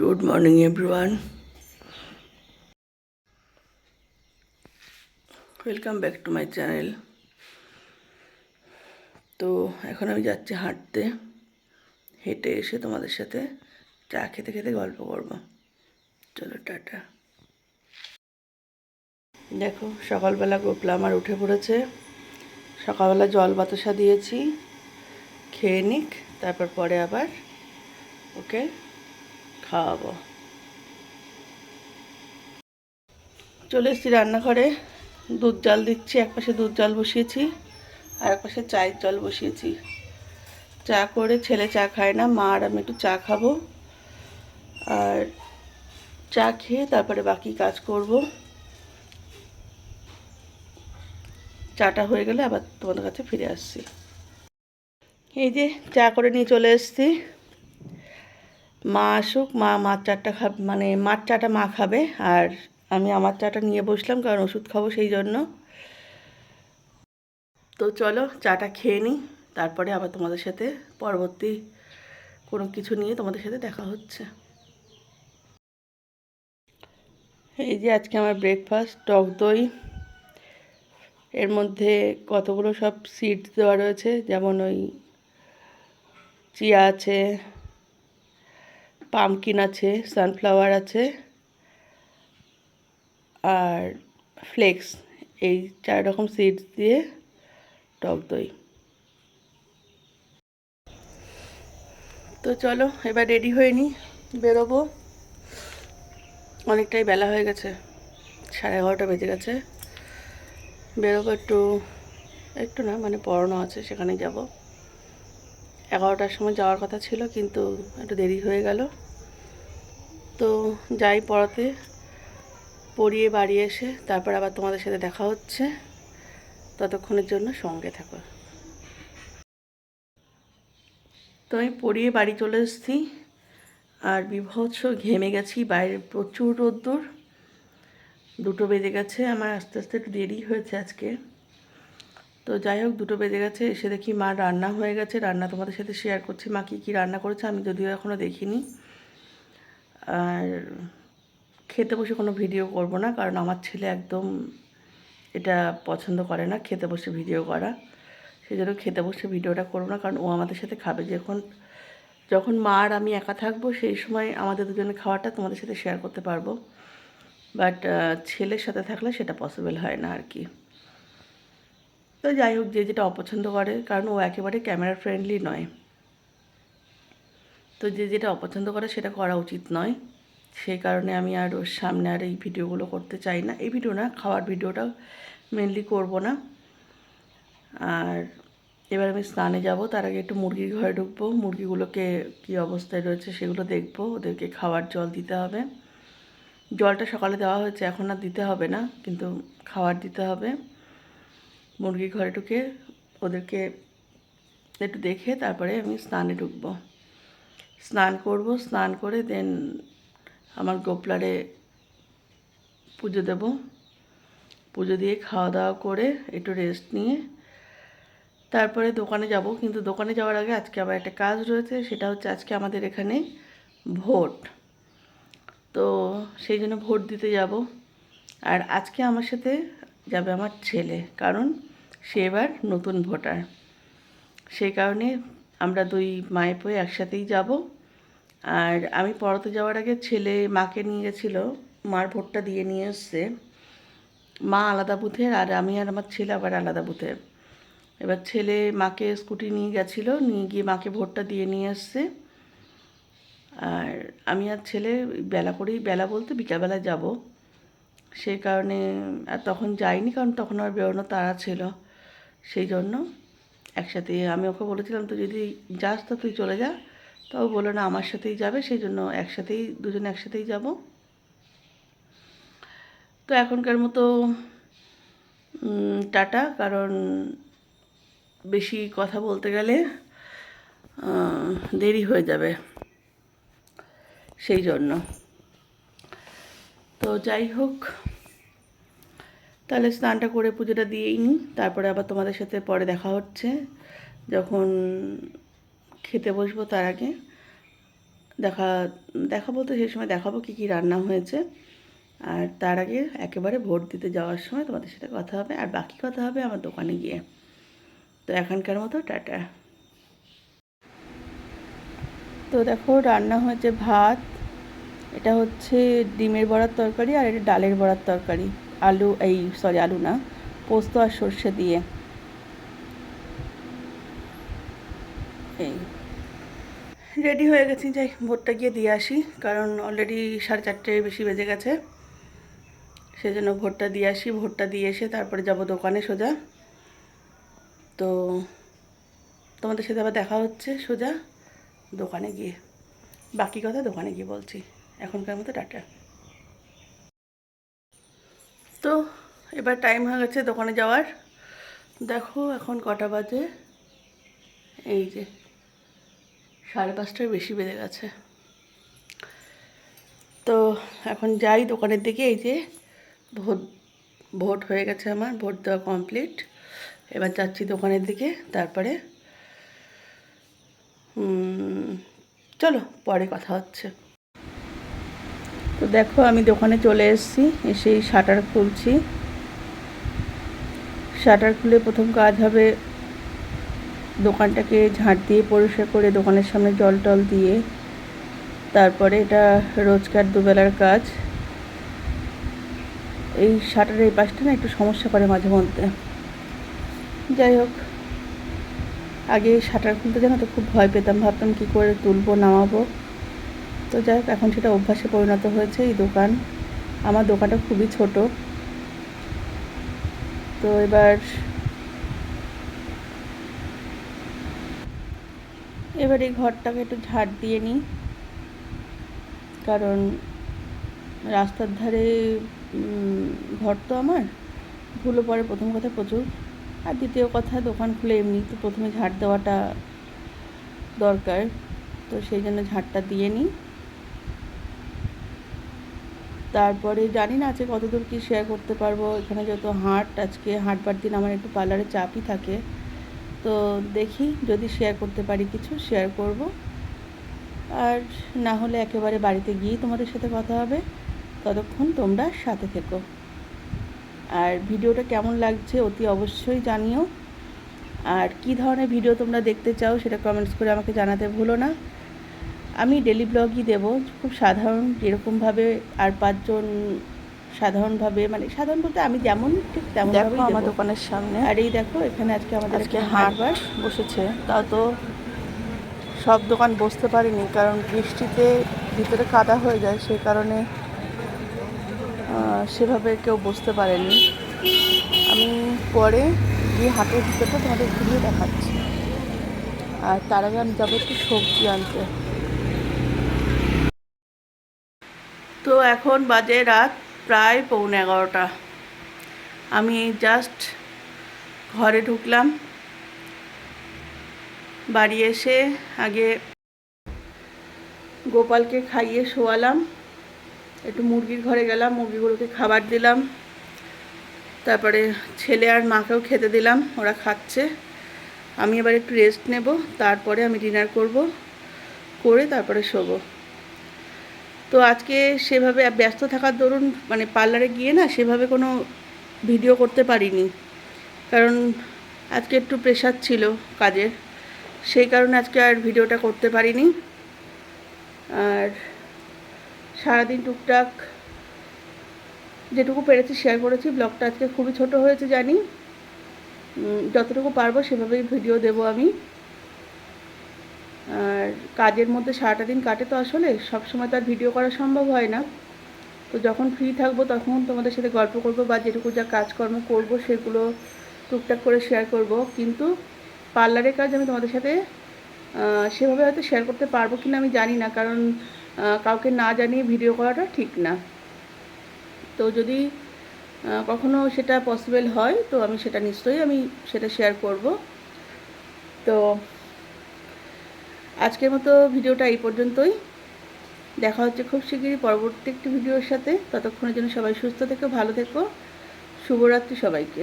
Good morning everyone welcome back to my channel তো এখন আমি যাচ্ছি হাঁটতে। হেঁটে এসে তোমাদের সাথে চা খেতে খেতে গল্প করব। চলো, টাটা। দেখো, সকালবেলা গোপলা আমার উঠে পড়েছে। সকালবেলা জল বাতাসা দিয়েছি। খেয়ে নিক, তারপর পরে আবার, ওকে? খাওয়াবো। চলে এসেছি রান্নাঘরে। দুধ জাল দিচ্ছি এক পাশে দুধ জাল বসিয়েছি আর এক পাশে চায়ের জল বসিয়েছি। চা করে ছেলে চা খায় না, মা আর আমি একটু চা খাব। আর চা খেয়ে তারপরে বাকি কাজ করব। চাটা হয়ে গেলে আবার তোমাদের কাছে ফিরে আসছি। এই যে চা করে নিয়ে চলে এসেছি। মা আসুক, মা মার চাটা খাবে মানে মার চাটা মা খাবে, আর আমি আমার চাটা নিয়ে বসলাম, কারণ ওষুধ খাব সেই জন্য। তো চলো, চাটা খেয়ে নিই, তারপরে আবার তোমাদের সাথে পরবর্তী কোনো কিছু নিয়ে তোমাদের সাথে দেখা হচ্ছে। এই যে আজকে আমার ব্রেকফাস্ট টক দই, এর মধ্যে কতগুলো সব সিডস দেওয়া রয়েছে, যেমন ওই চিয়া আছে পামকিন আছে সানফ্লাওয়ার আছে, আর ফ্লেক্স এই চার রকম সিডস দিয়ে টক দই। তো চলো, এবার রেডি হয়ে নি, বেরোবো। অনেকটাই বেলা হয়ে গেছে, সাড়ে এগারোটা বেজে গেছে। বেরোবো একটু একটু না মানে পড়ানো আছে, সেখানে যাব। এগারোটার সময় যাওয়ার কথা ছিল, কিন্তু একটু দেরি হয়ে গেল। তো যাই পড়াতে, পড়িয়ে বাড়ি এসে তারপর আবার তোমাদের সাথে দেখা হচ্ছে। ততক্ষণের জন্য সঙ্গে থাকো। তো আমি পড়িয়ে বাড়ি চলে এসেছি, আর বিভৎস ঘেমে গেছি, বাইরে প্রচুর রোদ্দুর। দুটো বেজে গেছে, আমার আস্তে আস্তে একটু দেরি হয়েছে আজকে। তো যাই হোক, দুটো বেজে গেছে, এসে দেখি মা রান্না হয়ে গেছে। রান্না তোমাদের সাথে শেয়ার করছি। মা কী কী রান্না করেছে আমি যদিও এখনও দেখিনি। আর খেতে বসে কোনো ভিডিও করব না, কারণ আমার ছেলে একদম এটা পছন্দ করে না, খেতে বসে ভিডিও করা। সেই জন্য খেতে বসে ভিডিওটা করব না, কারণ ও আমাদের সাথে খাবে। যখন যখন মা আর আমি একা থাকব, সেই সময় আমাদের দুজনের খাওয়াটা তোমাদের সাথে শেয়ার করতে পারব। বাট ছেলের সাথে থাকলে সেটা পসিবল হয় না আর কি। তো যাই হোক, যে যেটা অপছন্দ করে, কারণ ও একেবারে ক্যামেরা ফ্রেন্ডলি নয়। তো যে যেটা অপছন্দ করে, সেটা করা উচিত নয়। সেই কারণে আমি আর ওর সামনে আর এই ভিডিওগুলো করতে চাই না। এই ভিডিও না, খাওয়ার ভিডিওটা মেনলি করব না। আর এবার আমি স্নানে যাব, তার আগে একটু মুরগির ঘরে ঢুকবো। মুরগিগুলোকে কী অবস্থায় রয়েছে সেগুলো দেখব। ওদেরকে খাওয়ার জল দিতে হবে। জলটা সকালে দেওয়া হয়েছে, এখন আর দিতে হবে না, কিন্তু খাবার দিতে হবে। মুরগির ঘরে ঢুকে ওদেরকে একটু দেখে তারপরে আমি স্নানে ঢুকবো। স্নান করব, স্নান করে দেন আমার গোপলারে পুজো দেব। পুজো দিয়ে খাওয়া দাওয়া করে একটু রেস্ট নিয়ে তারপরে দোকানে যাব। কিন্তু দোকানে যাওয়ার আগে আজকে আবার একটা কাজ রয়েছে, সেটা হচ্ছে আজকে আমাদের এখানে ভোট। তো সেই জন্য ভোট দিতে যাব। আর আজকে আমার সাথে যাবে আমার ছেলে। কারণ সে এবার নতুন ভোটার। সেই কারণে আমরা দুই মায়ে পয়ে একসাথেই যাব। আর আমি পড়াতে যাওয়ার আগে ছেলে মাকে নিয়ে গেছিল, মার ভোটটা দিয়ে নিয়ে এসছে। মা আলাদা বুথের আর আমি আর আমার ছেলে আবার আলাদা বুথের। এবার ছেলে মাকে স্কুটি নিয়ে গেছিল, নিয়ে গিয়ে মাকে ভোটটা দিয়ে নিয়ে এসছে। আর আমি আর ছেলে বেলা করেই, বেলা বলতে বিকালবেলা যাব। সেই কারণে আর তখন যাইনি, কারণ তখন আর বেরোনো তাড়া ছিল। সেই জন্য একসাথে, আমি ওকে বলেছিলাম তো যদি যাস তো তুই চলে যা। তো ও বলল, না, আমার সাথেই যাবে, সেই জন্য একসাথেই, দুজন একসাথেই যাব। তো এখনকার মতো টাটা। কারণ বেশি কথা বলতে গেলে দেরি হয়ে যাবে সেই জন্য। তো যাই হোক তাহলে স্নানটা করে পুজোটা দিয়েই নিই। তারপরে আবার তোমাদের সাথে পরে দেখা হচ্ছে। যখন খেতে বসবো তার আগে দেখা দেখাবো তো সেই সময় দেখাবো কী কী রান্না হয়েছে। আর তার আগে একেবারে ভোট দিতে যাওয়ার সময় তোমাদের সাথে কথা হবে। আর বাকি কথা হবে আমার দোকানে গিয়ে। তো এখনকার মতো টাটা। তো দেখো রান্না হয়েছে ভাত, এটা হচ্ছে ডিমের বড়ার তরকারি আর এটা ডালের বড়ার তরকারি। আলু, এই সরি আলু না, পোস্ত আর সর্ষে দিয়ে। এই। রেডি হয়ে গেছি, যাই ভোটটা গিয়ে দিয়ে আসি, কারণ অলরেডি সাড়ে চারটে বেশি বেজে গেছে। সেই জন্য ভোটটা দিয়ে আসি ভোটটা দিয়ে এসে তারপরে যাব দোকানে সোজা। তো তোমাদের সাথে আবার দেখা হচ্ছে সোজা দোকানে গিয়ে। বাকি কথা দোকানে গিয়ে বলছি। এখনকার মতো টাটা। তো এবার টাইম হয়ে গেছে দোকানে যাওয়ার। দেখো এখন কটা বাজে। এই যে সাড়ে পাঁচটার বেশি বেড়ে গেছে। তো এখন যাই দোকানের দিকে, এই যে ভোট ভোট হয়ে গেছে আমার, ভোট দেওয়া কমপ্লিট এবার যাচ্ছি দোকানের দিকে, তারপরে চলো পরে কথা হচ্ছে। তো দেখো, আমি দোকানে চলে এসেছি, এসেই শাটার খুলছি। শাটার খুলে প্রথম কাজ হবে দোকানটাকে ঝাঁট দিয়ে পরিষ্কার করে দোকানের সামনে জল টল দিয়ে, তারপরে এটা রোজকার দুবেলার কাজ। এই শাটারের এই পাশটা না একটু সমস্যা করে মাঝে মধ্যে। যাই হোক, আগে শাটার খুলতে জানো তো খুব ভয় পেতাম, ভাবতাম কী করে তুলবো, নামাবো। তো যাই হোক, এখন সেটা অভ্যাসে পরিণত হয়েছে এই দোকান। আমার দোকানটা খুবই ছোট। তো এবার এবার এই ঘরটাকে একটু ঝাড় দিয়ে নিই। কারণ রাস্তার ধারে ঘর তো আমার। ধুলো পড়ে প্রথম কথা প্রচুর। আর দ্বিতীয় কথা, দোকান খুলে এমনি তো প্রথমে ঝাড় দেওয়াটা দরকার। তো সেই জন্য ঝাড়টা দিয়ে নিই। তারপরে জানি না আজকে কতদূর কী শেয়ার করতে পারব। এখানে যেহেতু হাট, আজকে হাটবার দিন আমার একটু পার্লারে চাপই থাকে। তো দেখি যদি শেয়ার করতে পারি কিছু শেয়ার করব। আর না হলে একেবারে বাড়িতে গিয়েই তোমাদের সাথে কথা হবে। ততক্ষণ তোমরা সাথে থেকো। আর ভিডিওটা কেমন লাগছে অতি অবশ্যই জানিও। আর কি ধরনের ভিডিও তোমরা দেখতে চাও সেটা কমেন্টস করে আমাকে জানাতে ভুলো না। আমি ডেলি ব্লগই দেব। খুব সাধারণ যেরকমভাবে আর পাঁচজন সাধারণভাবে মানে সাধারণ বলতে আমি যেমন ঠিক তেমন দেখো আমার দোকানের সামনে। আর এই দেখো এখানে আজকে আমাদের আজকে হাটবার। বসেছে। তাও তো সব দোকান বসতে পারিনি কারণ বৃষ্টিতে ভিতরে কাদা হয়ে যায় সেই কারণে সেভাবে কেউ বসতে পারেনি। আমি পরে গিয়ে হাটের ভিতরটা তোমাদের ঘুরিয়ে দেখাচ্ছি। আর তার আগে আমি যাব একটু সবজি আনতে তো এখন বাজে রাত প্রায় পৌনে এগারোটা। আমি জাস্ট ঘরে ঢুকলাম। বাড়ি এসে আগে গোপালকে খাইয়ে শোয়ালাম। একটু মুরগির ঘরে গেলাম, মুরগিগুলোকে খাবার দিলাম। তারপরে ছেলে আর মাকেও খেতে দিলাম, ওরা খাচ্ছে। আমি এবার একটু রেস্ট নেব, তারপরে আমি ডিনার করব, করে তারপরে শোবো। তো আজকে সেভাবে ব্যস্ত থাকার দরুন মানে পার্লারে গিয়ে না সেভাবে কোনো ভিডিও করতে পারিনি। কারণ আজকে একটু প্রেশার ছিল কাজের। সেই কারণে আজকে আর ভিডিওটা করতে পারিনি। আর সারাদিন টুকটাক যেটুকু পেরেছি শেয়ার করেছি। ব্লগটা আজকে খুবই ছোট হয়েছে জানি। যতটুকু পারব সেভাবেই ভিডিও দেব আমি। আর কাজের মধ্যে সারাটা দিন কাটে তো আসলে সব সময় তো আর ভিডিও করা সম্ভব হয় না। তো যখন ফ্রি থাকব তখন তোমাদের সাথে গল্প করব বা যেটুকু যা কাজকর্ম করব সেগুলো টুকটাক করে শেয়ার করব। কিন্তু পার্লারের কাজ আমি তোমাদের সাথে সেভাবে হয়তো শেয়ার করতে পারব কি না আমি জানি না। কারণ কাউকে না জানিয়ে ভিডিও করাটা ঠিক না। তো যদি কখনো সেটা পসিবল হয়, তো আমি সেটা নিশ্চয়ই আমি সেটা শেয়ার করব। তো আজকের মতো ভিডিওটা এই পর্যন্তই। দেখা হচ্ছে খুব শিগগিরই পরবর্তী একটি ভিডিওর সাথে। ততক্ষণের জন্য সবাই সুস্থ থেকো, ভালো থেকো। শুভরাত্রি সবাইকে।